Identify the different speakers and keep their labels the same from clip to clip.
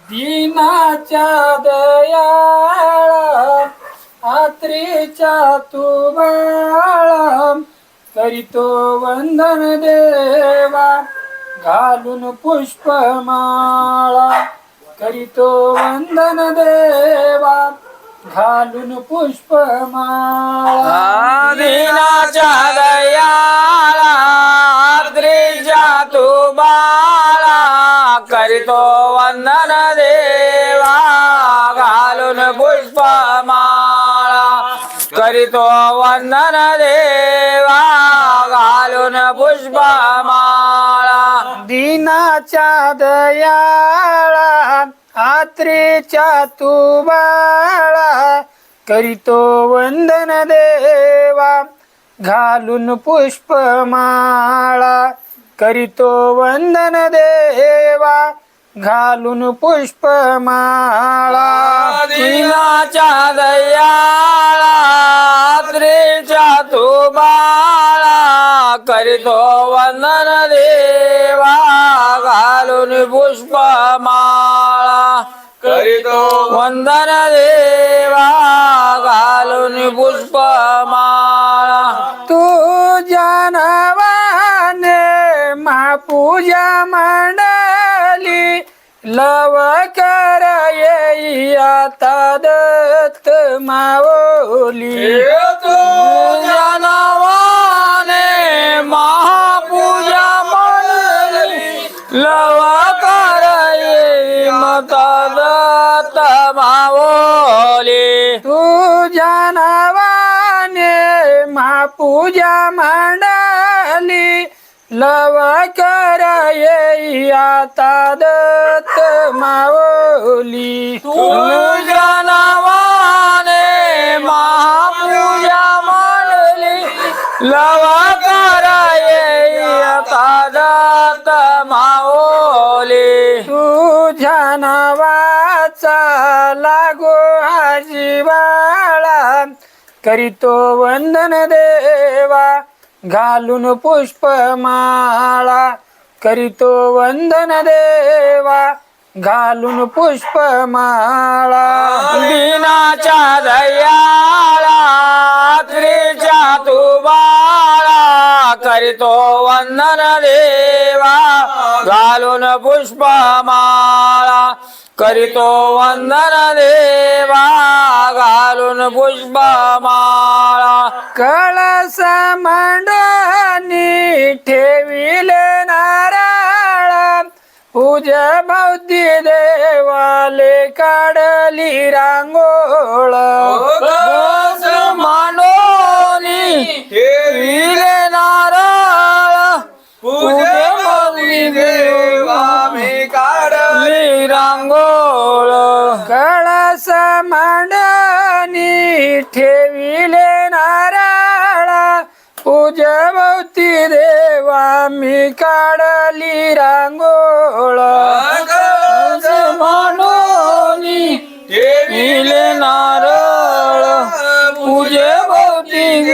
Speaker 1: दीनाच्या दयाळा आत्रेच्या तू बाळा करीतो वंदन देवा घालून पुष्पमाळा करीतो वंदन देवा घालून पुष्पमाळा.
Speaker 2: दिनाच्या दयाळा आद्रीच्या तू बाळा करीतो वंदन देवा घालून पुष्पमाळा. करीतो वंदन देवा घालून पुष्पमाळा.
Speaker 1: दिनाच्या दयाळा आत्रेच्या तू बाळा करीतो वंदन देवा घालून पुष्पमाळा. करीतो वंदन देवा घालून पुष्पमाळा
Speaker 2: दिनाच्या दयाळा आत्रेच्या तू बाळा करीतो वंदन देवा घालून पुष्पमाळा. करीतो. वंदन देवा घालून पुष्पमाळा.
Speaker 1: तू जानवाने महापूजा मंडली लव कर येई आता दत्त माओली
Speaker 2: जनवाने महापूजा मंडळी लव करे मत दत्त मावली.
Speaker 1: तू जानवाने महापूजा मंडली. लव कर येई आता दत्त माओली
Speaker 2: तू जनवाने महापूजा मंडळी लव करे आता दत्त मावली
Speaker 1: तुझ्या नावाचा लागो आजी बाळा. करीतो वंदन देवा. घालून पुष्पमाळा करीतो वंदन देवा. घालून पुष्पमाळा
Speaker 2: दिनाच्या दयाळा त्रिच्या तुबाळा करीतो वंदन देवा. घालून पुष्पमाळा करीतो वंदन देवा घालून पुष्पमाळा.
Speaker 1: कळस मांडणी ठेविले नाराळा. पूजा भौती देवाले काढली रांगोळ. भौती देवा मी काढली रांगोळ.
Speaker 2: मांडोनी विले नारळ. पूजे भोवती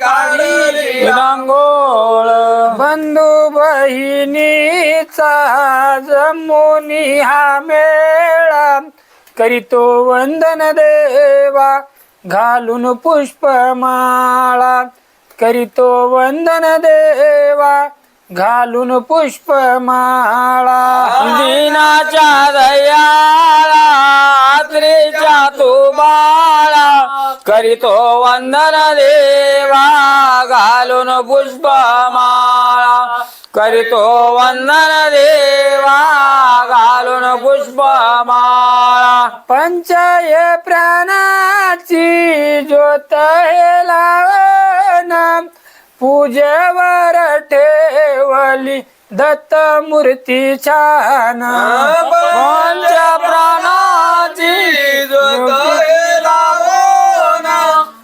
Speaker 2: काढली रांगोळ.
Speaker 1: बंधू बहिणीचा जमुनी हा मेळा. करीतो वंदन देवा घालून पुष्पमाळा करीतो वंदन देवा. घालून पुष्पमाळा.
Speaker 2: दिनाच्या दयाळा त्रिच्या तू बाळा करीतो वंदन देवा. घालून पुष्पमाळा करीतो वंदन देवा. घालून पुष्पमाळा.
Speaker 1: पंचय प्राणाची ज्योत हे लावना पूजेवर ठेवली दत्त मूर्ती छान.
Speaker 2: पंच प्राणाची ज्योत लावोना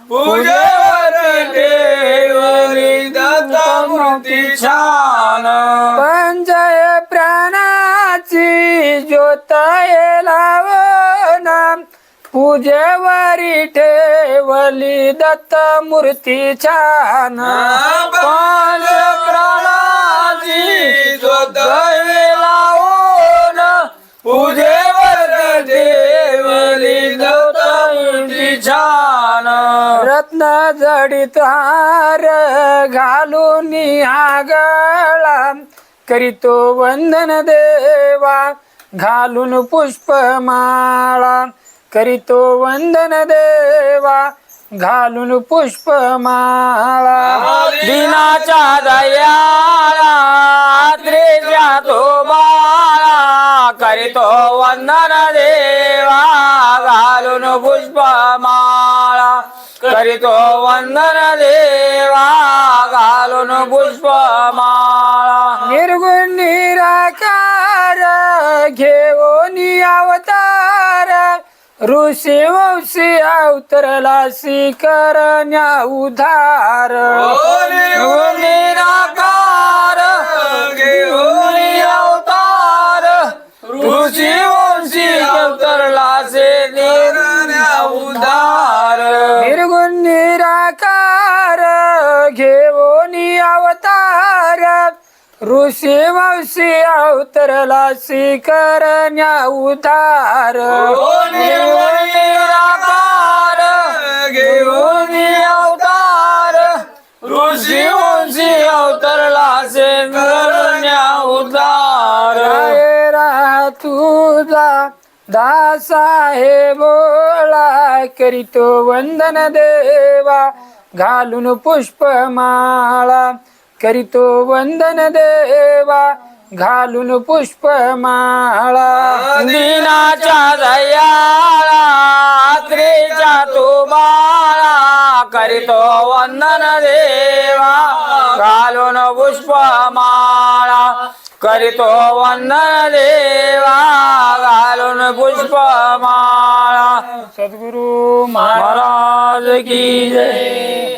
Speaker 2: पूजेवर ठेवली दत्तमूर्ती छान.
Speaker 1: पंचय प्राणाची ज्योत हे लावना पूजेवरी ठेवली दत्त मूर्ती छान.
Speaker 2: पंच प्राणाची लावून पूजेवर देवली दत्तमूर्ती छान.
Speaker 1: रत्न जडित हार घालून आगळा करीतो वंदन देवा घालून पुष्पमाळा. करीतो वंदन देवा घालून पुष्पमाळा.
Speaker 2: दिनाच्या दयाळा त्रेच्या तो बाळा करीतो वंदन देवा घालून पुष्पमाळा. करीतो वंदन देवा घालून पुष्पमाळा.
Speaker 1: ऋषी वंशी अवतरला करण्या उधार.
Speaker 2: निराकार घेऊन ऋषी वंशी अवतरला
Speaker 1: करण्या उधार
Speaker 2: निराकार घेऊन अवतार. ऋषी वंशी अवतरला करण्या उधार
Speaker 1: रा तुझा दासा हे बोळा करीतो वंदन देवा. घालून पुष्पमाळा. करीतो वंदन देवा घालून पुष्प माळा
Speaker 2: दिनाच्या दयाळा त्रेच्या तो बाळा करीतो वंदन देवा घालून पुष्प माळा करीतो वंदन देवा घालून पुष्पमाळा.
Speaker 1: सद्गुरु
Speaker 2: महाराज की जय.